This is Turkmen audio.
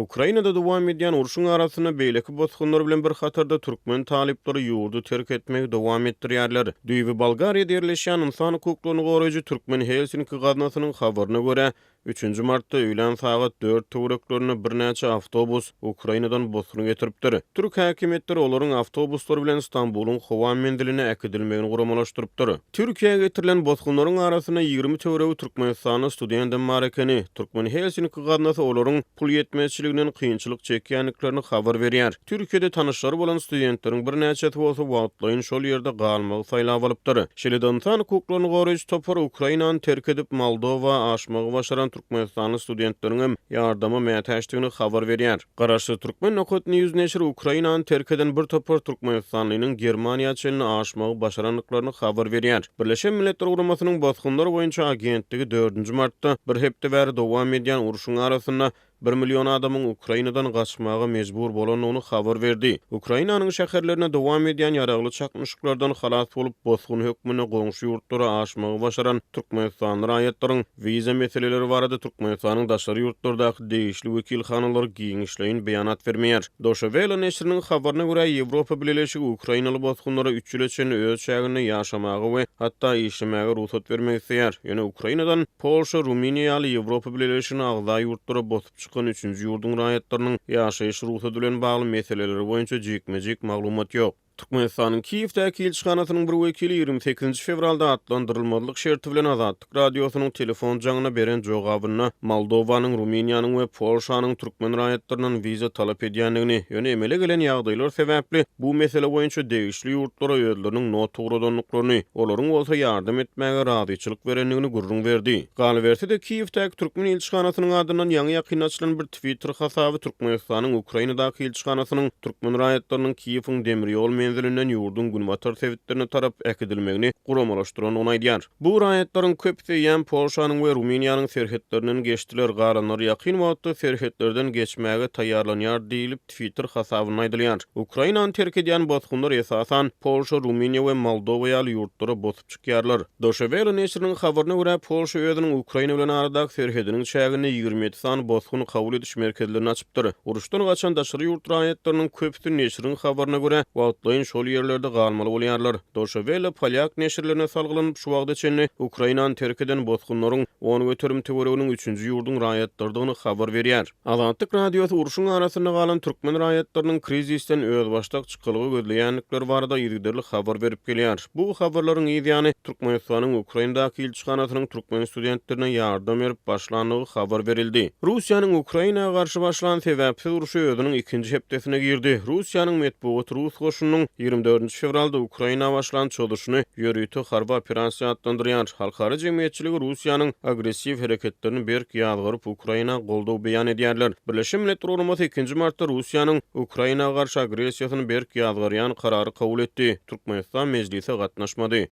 Ukrainada dowam edýän urşuň arasyna beýleki bosgunlar bilen bir hatarda türkmen taliplary ýurdu terk etmek dowam etdirýärler. Düýbi Bulgariýa derleşýän insan hukuklaryny goraýjy türkmen helsinki gaznasynyň habaryna görä 3-nji martda öýlen sagat 4 töwreklerini bir näçe awtobus Ukrainadan bosrun getiripdir. Türk häkimetleri olaryň awtobuslary bilen Istanbulyň Hovan mendiline äkidilmegini guramalaşdyrypdyr. Türkiýe getirilen bosgunlaryň arasyna 20 töwregi Türkmenistany studentten Marekeni, Türkmen Helsinki gadnasy olaryň pul ýetmezçiliginiň kynçylyk çekýänliklerini habar berýär. Türkiýede tanışlary bolan studentleriň bir näçe bolsa wagtlaýyn şol ýerde galmagy saýlap alypdyr. Şelidantan hukuklaryny goruj topar Ukrainany terk edip Moldova aşmagy başaran Türkmenistanly studentlerine ýardama mätäşdigini habar berýär. Garaşly Türkmen nokot news neşir Ukrainany terk eden bir topar Türkmenistanlynyň Germaniýa çelini aşmagy başaranlyklaryny habar berýär. Birleşen Milletler Guramasynyň bosgunlar boýunça agentligi 4-nji martda bir hepde bäri dowam edýän uruşun arasynda 1 milyon adamın Ukraynadan gaçmağa mecbur bolanyny habar berdi. Ukrainanyň şäherlerine dowam edýän ýaragly çakmyşyklardan halas bolup bosgun hökmüne goňşy ýurtlara aşmagy başaran Türkmenistan raýatlaryň wiza meseleleri barada Türkmenistanyň daşary ýurtlardaky değişli wekilhanalary giňişleýin beýanat bermeýär. Doşewela nesriniň habaryna görä Ýewropa Birleşigi Ukrainaly bosgunlara üçüleçen öz şägini ýaşamagy we hatda işlemäge ruhsat bermek isleýär. Ýöne Ukrainadan Polşa, Ruminiýaly Ýewropa Birleşigini Ağda ýurtlara bosup çykan 3-nji ýurdun raýatlarynyň ýaşaýyş ruhuty bilen bagly meseleleri boýunça jekmejek maglumat ýok. Türkmenistan'ın Kiýewdäki elçixanasynyň bir wekili 28-nji fevralda atlandyrylmalyk şerti bilen Azatlyk radiosynyň telefon jaňyna beren jogabyna Moldowanyň, Ruminiýanyň we Polşanyň türkmen raýatlarynyň wiza talap edýändigini ýöne emele gelen ýagdaýlar sebäpli bu mesele boýunça degişli ýurtlara ýerleriniň notugradanlyklaryny, olaryň bolsa ýardym etmäge radyçylyk berenligini gurrun berdi. Galwersi de Kiýewdäki türkmen elçixanasynyň adyndan ýaňy ýakyn açylan bir Twitter hasaby Türkmenistanyň Ukrainadaky elçixanasynyň türkmen raýatlarynyň Kiýewiň demir ýol menzilinden yurdun günmatar sevitlerine tarap ekidilmegini guramalaştıran onaydiyan. Bu rayetlerin köpseyen Polşanın ve Ruminiyanın serhetlerinin geçtiler garanlar yakin wagtda serhetlerden geçmäge tayarlanyar deyilip Twitter hasabına edilýär. Ukrainany terk edýän bosgunlar esasan Polşa, Ruminiýa we Moldova ýaly ýurtlara bosup çykýarlar. Doşevel neşrinin habaryna görä Polşa ýerinin Ukraina bilen aradaky serhediniň şägini 27 san bosgun kabul ediş merkezlerini açypdyr. Uruşdan gaçan daşary ýurt raýatlarynyň köpüsü neşrinin habaryna görä wagtlaýyn Şol yerlerde galmaly bolýarlar. Doşewele Polyak neşirlerine salgylanyp şu wagtda çenli Ukrainany terk eden bozgunlaryň onu ötürüm töwereginiň 3-nji ýurdun raýatlardygyny habar berýär. Azatlyk radiosu uruşyň arasyna galan türkmen raýatlarynyň krizisten öz başlak çykylygy gözleýänlikler barada ýygdyrly habar berip gelýär. Bu habarlaryň ýeňi Türkmenistanyň Ukrainadaky elçixanasynyň türkmen studentlerine ýardam berip başlanygy habar berildi. Russiýanyň Ukrainaga garşy başlanan sebäpsiz uruşy ýödüniň 2-nji hepdesine girdi. Russiýanyň medpugat Rus goşunynyň 24-nji fevralda Ukraina başlan çoluşunu ýörüýti harba operasiýa atlandyrýan halkara jemgyýetçiligi Russiýanyň agressiv hereketlerini berk ýalgaryp Ukraina goldaw beýan edýärler. Birleşen Milletler Orumati 2-nji martda Russiýanyň Ukraina garşy agressiýasyny berk ýalgaryan karary kabul etdi. Türkmenistan meclise gatnaşmady.